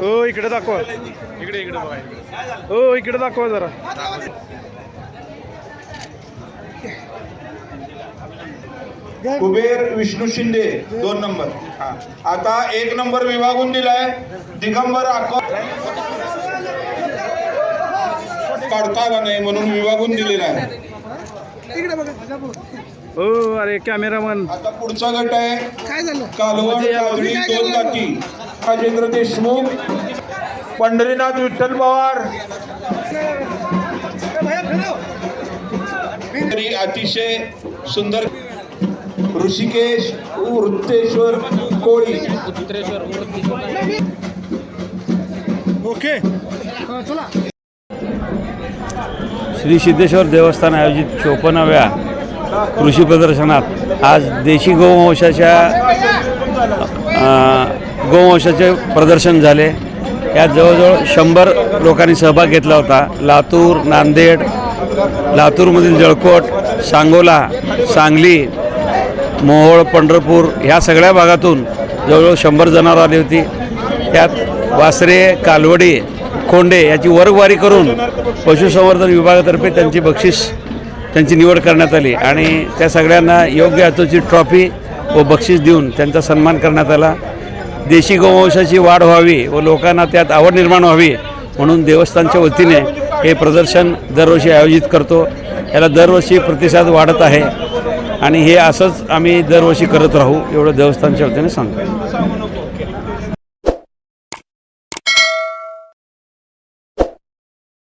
हो इकडे दाखवा. इकडे इकडे हो इकडे. दाखवा जरा. कुबेर विष्णू शिंदे दोन नंबर. आता एक नंबर विभागून दिलाय दिगंबर काढता आला नाही म्हणून विभागून दिलेला आहे. हो अरे कॅमेरामन. आता पुढचा गट आहे. काय झालं? कालवड काजळी दोन गाठी राजेंद्र देशमुख पंढरीनाथ विठ्ठल पवार. तरी अतिशय सुंदर ऋषिकेश वृत्तेश्वर कोळी. ओके. चला. श्री सिद्धेश्वर देवस्थान आयोजित चोपन्नाव्या कृषी प्रदर्शनात. आज देशी गोवंशाच्या गोवंशाचे प्रदर्शन झाले. यात जवळजवळ शंभर लोकांनी सहभाग घेतला होता. लातूर नांदेड लातूरमधील जळकोट सांगोला सांगली मोहोळ पंढरपूर ह्या सगळ्या भागातून जवळजवळ शंभर जनावरं आली होती. त्यात वासरे कालवडी खोंडे याची वर्गवारी करून पशुसंवर्धन विभागातर्फे त्यांची बक्षीस त्यांची निवड करण्यात आली आणि त्या सगळ्यांना योग्य हातूची ट्रॉफी व बक्षीस देऊन त्यांचा सन्मान करण्यात आला. देशी गोवंशाची वाढ व्हावी व लोकांना त्यात आवड निर्माण व्हावी म्हणून देवस्थानच्या वतीने हे प्रदर्शन दरवर्षी आयोजित करतो. याला दरवर्षी प्रतिसाद वाढत आहे आणि हे असंच आम्ही दरवर्षी करत राहू एवढं देवस्थानच्या वतीने सांगतो.